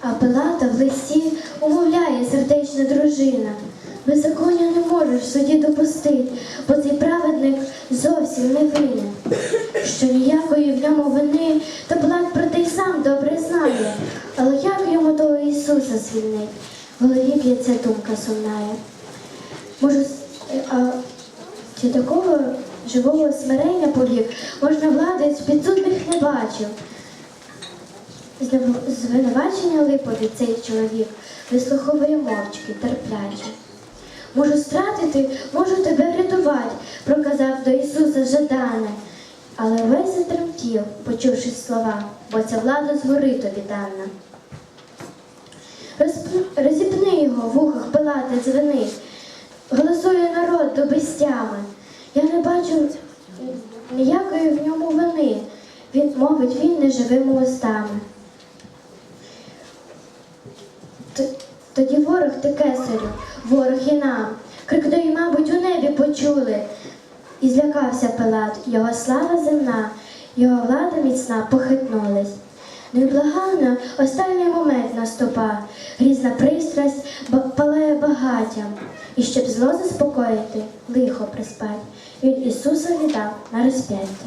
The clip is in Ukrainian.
А Пилата в листі умовляє сердечна дружина. Беззаконня не можеш суді допустити, бо цей праведник зовсім не винен. Що ніякої в ньому вини, то Пилат про те й сам добре знає. Але як йому того Ісуса звільнить? В голові б'ється думка сумнає. Може, а чи такого живого смирення повік можна владець підсудних не бачив? Звинувачення липові цей чоловік вислуховує мовчки, терпляче. Можу стратити, можу тебе врятувати, проказав до Ісуса Жадане. Але весь затремтів, почувши слова, бо ця влада згори тобі дана. Розіпни його в ухах пилати дзвенить, голосує народ до безтями. Я не бачу ніякої в ньому вини. Він мовить він неживими устами. Тоді ворог ти кесарю, ворог і нам. Крик той, мабуть, у небі почули. І злякався Пилат, його слава земна, його влада міцна похитнулась. Невблаганно останній момент наступа, грізна пристрасть палає багаттям, і щоб зло заспокоїти, лихо приспать, він Ісуса віддав на розп'яття.